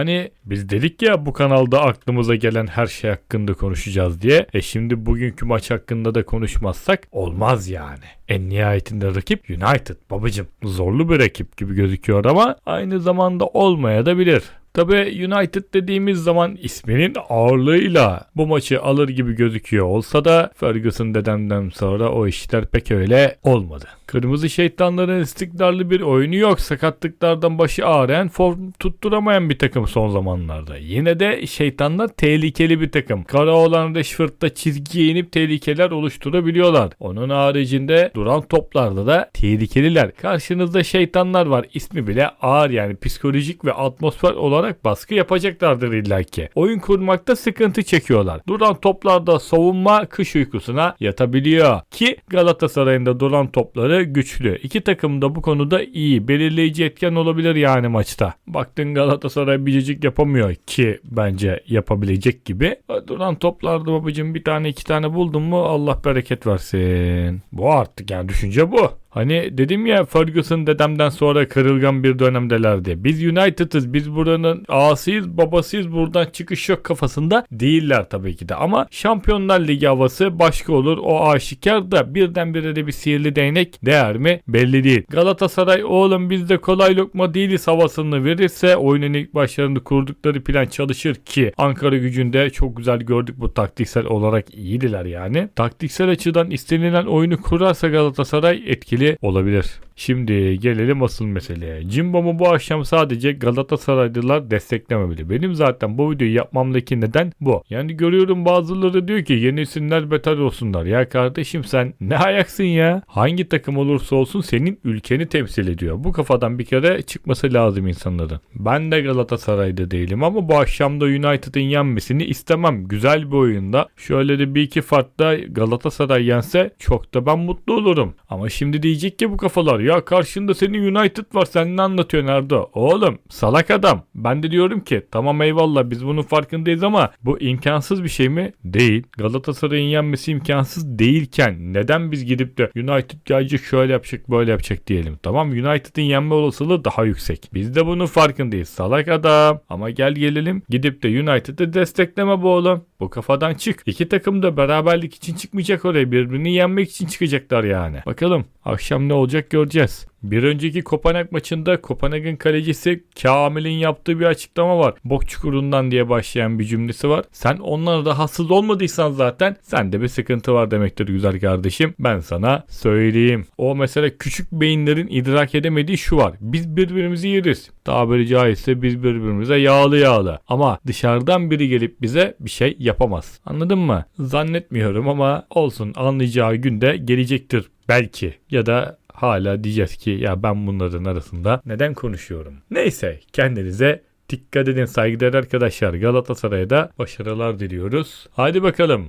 Hani biz dedik ya bu kanalda aklımıza gelen her şey hakkında konuşacağız diye. E şimdi bugünkü maç hakkında da konuşmazsak olmaz yani. En nihayetinde rakip United babacım. Zorlu bir rakip gibi gözüküyor ama aynı zamanda olmaya da bilir. Tabi United dediğimiz zaman isminin ağırlığıyla bu maçı alır gibi gözüküyor olsa da Ferguson dedemden sonra o işler pek öyle olmadı. Kırmızı şeytanların istikrarlı bir oyunu yok. Sakatlıklardan başı ağrıyan, form tutturamayan bir takım son zamanlarda. Yine de şeytanlar tehlikeli bir takım. Kara olan Rashford'da çizgiye inip tehlikeler oluşturabiliyorlar. Onun haricinde duran toplarda da tehlikeliler. Karşınızda şeytanlar var. İsmi bile ağır yani psikolojik ve atmosfer olarak baskı yapacaklardır illaki. Oyun kurmakta sıkıntı çekiyorlar. Duran toplarda savunma kış uykusuna yatabiliyor. Ki Galatasaray'ın duran topları güçlü. İki takım da bu konuda iyi. Belirleyici etken olabilir yani maçta. Baktın Galatasaray biricik yapamıyor ki bence yapabilecek gibi. Duran toplarda babacım bir tane iki tane buldun mu Allah bereket versin. Bu artık yani düşünce bu. Hani dedim ya Ferguson dedemden sonra kırılgan bir dönemdelerdi. Biz United'ız biz buranın ağasıyız babasıyız buradan çıkış yok kafasında değiller tabii ki de. Ama Şampiyonlar Ligi havası başka olur o aşikar da birdenbire de bir sihirli değnek değer mi belli değil. Galatasaray oğlum biz de kolay lokma değiliz havasını verirse oyunun ilk başlarında kurdukları plan çalışır ki Ankara gücünde çok güzel gördük bu taktiksel olarak iyiydiler yani. Taktiksel açıdan istenilen oyunu kurarsa Galatasaray etkili olabilir. Şimdi gelelim asıl meseleye. Cimbom'u bu akşam sadece Galatasaraylılar desteklememeli. Benim zaten bu videoyu yapmamdaki neden bu. Yani görüyorum bazıları diyor ki yenilsinler beter olsunlar. Ya kardeşim sen ne ayaksın ya? Hangi takım olursa olsun senin ülkeni temsil ediyor. Bu kafadan bir kere çıkması lazım insanların. Ben de Galatasaray'da değilim ama bu akşam da United'ın yenmesini istemem. Güzel bir oyunda. Şöyle de bir iki farkla Galatasaray yense çok da ben mutlu olurum. Ama şimdi diyecek ki bu kafalar ya karşında senin United var sen ne anlatıyorsun Erdo? Oğlum salak adam. Ben de diyorum ki tamam eyvallah biz bunun farkındayız ama bu imkansız bir şey mi? Değil. Galatasaray'ın yenmesi imkansız değilken neden biz gidip de United gelecek şöyle yapacak böyle yapacak diyelim. Tamam United'ın yenme olasılığı daha yüksek. Biz de bunun farkındayız. Salak adam. Ama gel gelelim gidip de United'ı destekleme bu oğlum. Bu kafadan çık. İki takım da beraberlik için çıkmayacak oraya. Birbirini yenmek için çıkacaklar yani. Bakalım akşam ne olacak göreceğiz. Bir önceki Kopenhag maçında Kopenhag'ın kalecisi Kamil'in yaptığı bir açıklama var. Bok çukurundan diye başlayan bir cümlesi var. Sen onlara rahatsız olmadıysan zaten sende bir sıkıntı var demektir güzel kardeşim. Ben sana söyleyeyim. O mesela küçük beyinlerin idrak edemediği şu var. Biz birbirimizi yeriz. Tabiri caizse biz birbirimize yağlı yağlı. Ama dışarıdan biri gelip bize bir şey yapamaz. Anladın mı? Zannetmiyorum ama olsun anlayacağı günde gelecektir belki. Ya da hala diyeceğiz ki ya ben bunların arasında neden konuşuyorum? Neyse kendinize dikkat edin saygıdeğer arkadaşlar. Galatasaray'a da başarılar diliyoruz. Hadi bakalım.